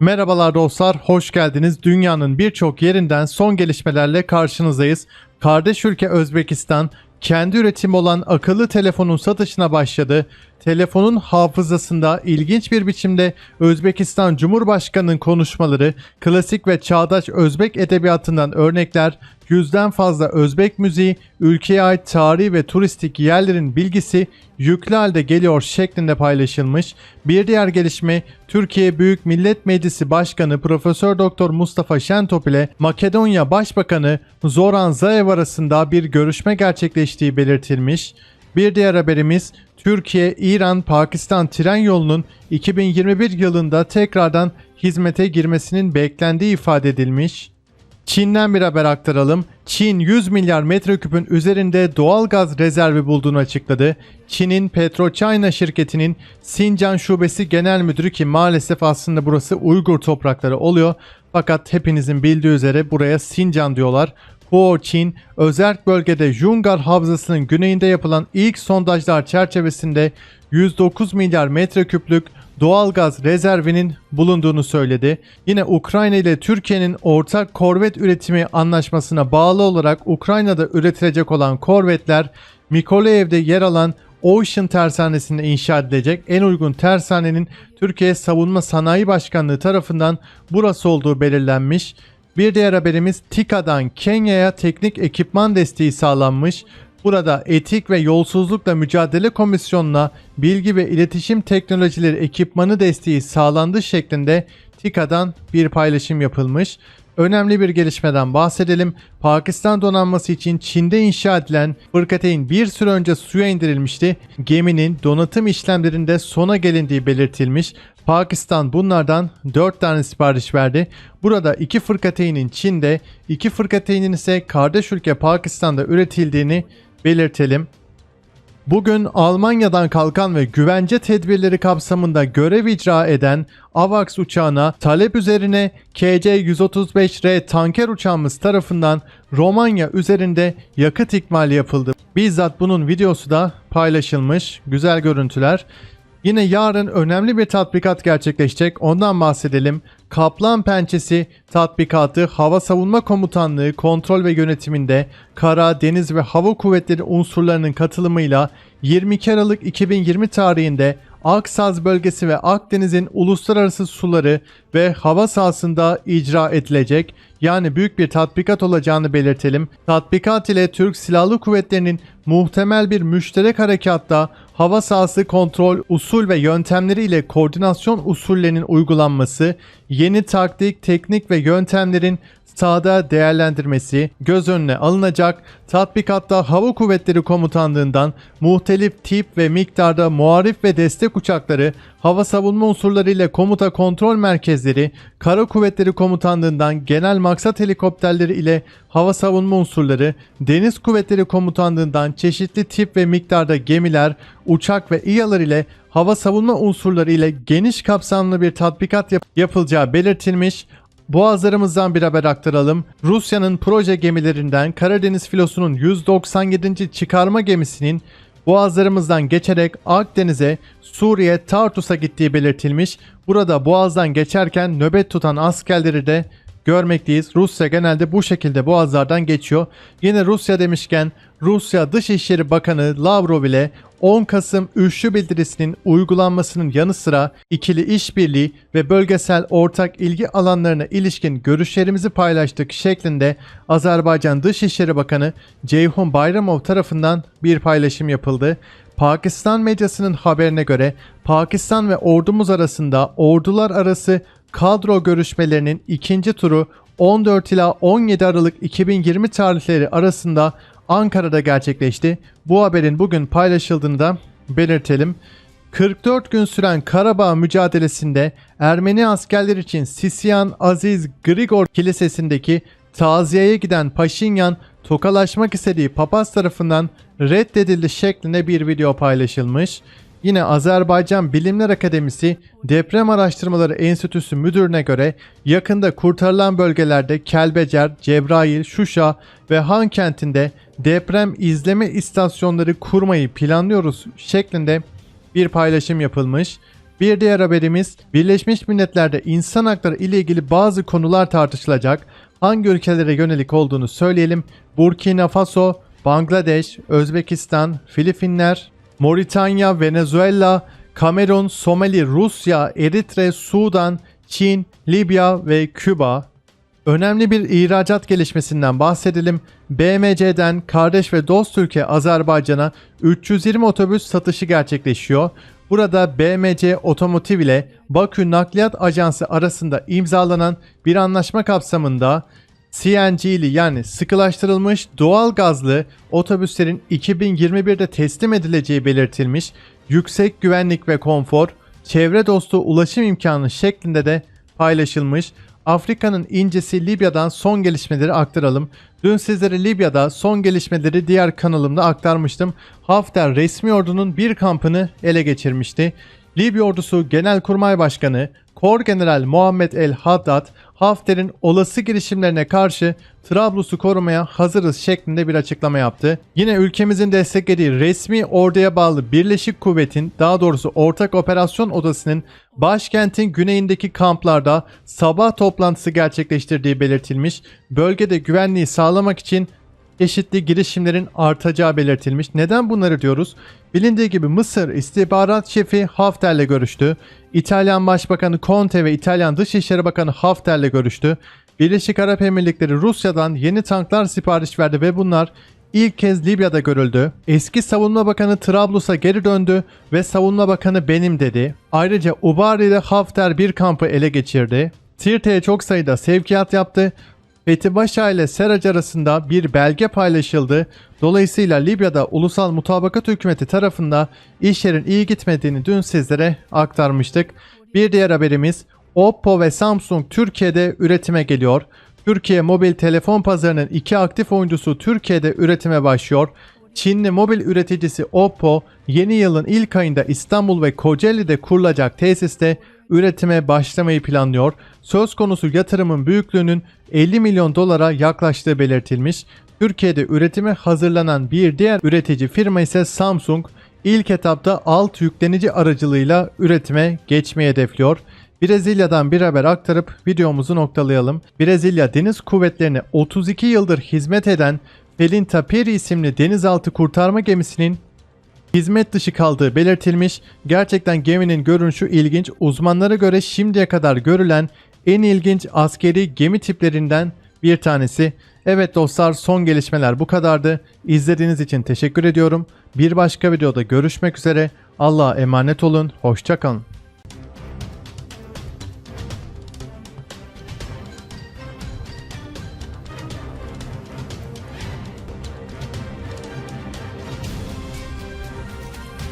Merhabalar dostlar, hoş geldiniz. Dünyanın birçok yerinden son gelişmelerle karşınızdayız. Kardeş ülke Özbekistan kendi üretimi olan akıllı telefonun satışına başladı. Telefonun hafızasında ilginç bir biçimde Özbekistan Cumhurbaşkanı'nın konuşmaları, klasik ve çağdaş Özbek edebiyatından örnekler, yüzden fazla Özbek müziği, ülkeye ait tarihi ve turistik yerlerin bilgisi yüklü halde geliyor şeklinde paylaşılmış. Bir diğer gelişme Türkiye Büyük Millet Meclisi Başkanı Profesör Doktor Mustafa Şentop ile Makedonya Başbakanı Zoran Zaev arasında bir görüşme gerçekleştiği belirtilmiş. Bir diğer haberimiz Türkiye, İran, Pakistan tren yolunun 2021 yılında tekrardan hizmete girmesinin beklendiği ifade edilmiş. Çin'den bir haber aktaralım. Çin 100 milyar metreküpün üzerinde doğal gaz rezervi bulduğunu açıkladı. Çin'in PetroChina şirketinin Sincan Şubesi Genel Müdürü ki maalesef aslında burası Uygur toprakları oluyor. Fakat hepinizin bildiği üzere buraya Sincan diyorlar. Huo Çin, özerk bölgede Yungar Havzası'nın güneyinde yapılan ilk sondajlar çerçevesinde 109 milyar metreküplük doğalgaz rezervinin bulunduğunu söyledi. Yine Ukrayna ile Türkiye'nin ortak korvet üretimi anlaşmasına bağlı olarak Ukrayna'da üretilecek olan korvetler Mikolayev'de yer alan Ocean tersanesinde inşa edilecek en uygun tersanenin Türkiye Savunma Sanayi Başkanlığı tarafından burası olduğu belirlenmiş. Bir diğer haberimiz TİKA'dan Kenya'ya teknik ekipman desteği sağlanmış. Burada Etik ve Yolsuzlukla Mücadele Komisyonu'na bilgi ve iletişim teknolojileri ekipmanı desteği sağlandı şeklinde TİKA'dan bir paylaşım yapılmış. Önemli bir gelişmeden bahsedelim. Pakistan donanması için Çin'de inşa edilen fırkateyn bir süre önce suya indirilmişti. Geminin donatım işlemlerinde sona gelindiği belirtilmiş. Pakistan bunlardan 4 tane sipariş verdi. Burada 2 fırkateynin Çin'de, 2 fırkateynin ise kardeş ülke Pakistan'da üretildiğini belirtelim. Bugün Almanya'dan kalkan ve güvence tedbirleri kapsamında görev icra eden AVAX uçağına talep üzerine KC-135R tanker uçağımız tarafından Romanya üzerinde yakıt ikmali yapıldı. Bizzat bunun videosu da paylaşılmış. Güzel görüntüler. Yine yarın önemli bir tatbikat gerçekleşecek. Ondan bahsedelim. Kaplan Pençesi tatbikatı Hava Savunma Komutanlığı kontrol ve yönetiminde kara, deniz ve hava kuvvetleri unsurlarının katılımıyla 22 Aralık 2020 tarihinde Aksaz bölgesi ve Akdeniz'in uluslararası suları ve hava sahasında icra edilecek. Yani büyük bir tatbikat olacağını belirtelim. Tatbikat ile Türk Silahlı Kuvvetleri'nin muhtemel bir müşterek harekatta hava sahası kontrol usul ve yöntemleri ile koordinasyon usullerinin uygulanması, yeni taktik, teknik ve yöntemlerin sahada değerlendirmesi göz önüne alınacak. Tatbikatta Hava Kuvvetleri Komutanlığından muhtelif tip ve miktarda muharif ve destek uçakları, hava savunma unsurları ile komuta kontrol merkezleri, Kara Kuvvetleri Komutanlığından genel maksat helikopterleri ile hava savunma unsurları, Deniz Kuvvetleri Komutanlığından çeşitli tip ve miktarda gemiler, uçak ve İHA'lar ile hava savunma unsurları ile geniş kapsamlı bir tatbikat yap- yapılacağı belirtilmiş. Boğazlarımızdan bir haber aktaralım. Rusya'nın proje gemilerinden Karadeniz filosunun 197. çıkarma gemisinin boğazlarımızdan geçerek Akdeniz'e, Suriye, Tartus'a gittiği belirtilmiş. Burada boğazdan geçerken nöbet tutan askerleri de görmekteyiz. Rusya genelde bu şekilde boğazlardan geçiyor. Yine Rusya demişken Rusya Dışişleri Bakanı Lavrov ile 10 Kasım üçlü bildirisinin uygulanmasının yanı sıra ikili işbirliği ve bölgesel ortak ilgi alanlarına ilişkin görüşlerimizi paylaştık şeklinde Azerbaycan Dışişleri Bakanı Ceyhun Bayramov tarafından bir paylaşım yapıldı. Pakistan medyasının haberine göre Pakistan ve ordumuz arasında ordular arası kadro görüşmelerinin ikinci turu 14 ila 17 Aralık 2020 tarihleri arasında Ankara'da gerçekleşti. Bu haberin bugün paylaşıldığını da belirtelim. 44 gün süren Karabağ mücadelesinde Ermeni askerler için Sisyan Aziz Grigor Kilisesi'ndeki taziyeye giden Paşinyan tokalaşmak istediği papaz tarafından reddedildi şeklinde bir video paylaşılmış. Yine Azerbaycan Bilimler Akademisi Deprem Araştırmaları Enstitüsü müdürüne göre yakında kurtarılan bölgelerde Kelbecer, Cebrail, Şuşa ve Han kentinde deprem izleme istasyonları kurmayı planlıyoruz şeklinde bir paylaşım yapılmış. Bir diğer haberimiz Birleşmiş Milletler'de insan hakları ile ilgili bazı konular tartışılacak. Hangi ülkelere yönelik olduğunu söyleyelim. Burkina Faso, Bangladeş, Özbekistan, Filipinler, Moritanya, Venezuela, Kamerun, Somali, Rusya, Eritre, Sudan, Çin, Libya ve Küba. Önemli bir ihracat gelişmesinden bahsedelim. BMC'den kardeş ve dost ülke Azerbaycan'a 320 otobüs satışı gerçekleşiyor. Burada BMC Otomotiv ile Bakü Nakliyat Ajansı arasında imzalanan bir anlaşma kapsamında CNG'li yani sıkılaştırılmış doğal gazlı otobüslerin 2021'de teslim edileceği belirtilmiş. Yüksek güvenlik ve konfor, çevre dostu ulaşım imkanı şeklinde de paylaşılmış. Afrika'nın incisi Libya'dan son gelişmeleri aktaralım. Dün sizlere Libya'da son gelişmeleri diğer kanalımda aktarmıştım. Hafter resmi ordunun bir kampını ele geçirmişti. Libya ordusu Genelkurmay Başkanı Kor General Muhammed El Haddad Hafter'in olası girişimlerine karşı Trablus'u korumaya hazırız şeklinde bir açıklama yaptı. Yine ülkemizin desteklediği resmi orduya bağlı Birleşik Kuvvet'in daha doğrusu Ortak Operasyon Odası'nın başkentin güneyindeki kamplarda sabah toplantısı gerçekleştirdiği belirtilmiş. Bölgede güvenliği sağlamak için çeşitli girişimlerin artacağı belirtilmiş. Neden bunları diyoruz? Bilindiği gibi Mısır istihbarat şefi Hafter'le görüştü. İtalyan Başbakanı Conte ve İtalyan Dışişleri Bakanı Hafter'le görüştü. Birleşik Arap Emirlikleri Rusya'dan yeni tanklar sipariş verdi ve bunlar ilk kez Libya'da görüldü. Eski Savunma Bakanı Trablus'a geri döndü ve Savunma Bakanı benim dedi. Ayrıca Ubari'de Hafter bir kampı ele geçirdi. Sirte'ye çok sayıda sevkiyat yaptı. Fethi Başa ile Seraj arasında bir belge paylaşıldı. Dolayısıyla Libya'da Ulusal Mutabakat Hükümeti tarafında işlerin iyi gitmediğini dün sizlere aktarmıştık. Bir diğer haberimiz Oppo ve Samsung Türkiye'de üretime geliyor. Türkiye mobil telefon pazarının iki aktif oyuncusu Türkiye'de üretime başlıyor. Çinli mobil üreticisi Oppo yeni yılın ilk ayında İstanbul ve Kocaeli'de kurulacak tesiste üretime başlamayı planlıyor. Söz konusu yatırımın büyüklüğünün 50 milyon dolara yaklaştığı belirtilmiş. Türkiye'de üretime hazırlanan bir diğer üretici firma ise Samsung. İlk etapta alt yüklenici aracılığıyla üretime geçmeyi hedefliyor. Brezilya'dan bir haber aktarıp videomuzu noktalayalım. Brezilya Deniz Kuvvetleri'ne 32 yıldır hizmet eden Felinta Peri isimli denizaltı kurtarma gemisinin hizmet dışı kaldığı belirtilmiş. Gerçekten geminin görünüşü ilginç. Uzmanlara göre şimdiye kadar görülen en ilginç askeri gemi tiplerinden bir tanesi. Evet dostlar son gelişmeler bu kadardı. İzlediğiniz için teşekkür ediyorum. Bir başka videoda görüşmek üzere. Allah'a emanet olun. Hoşçakalın.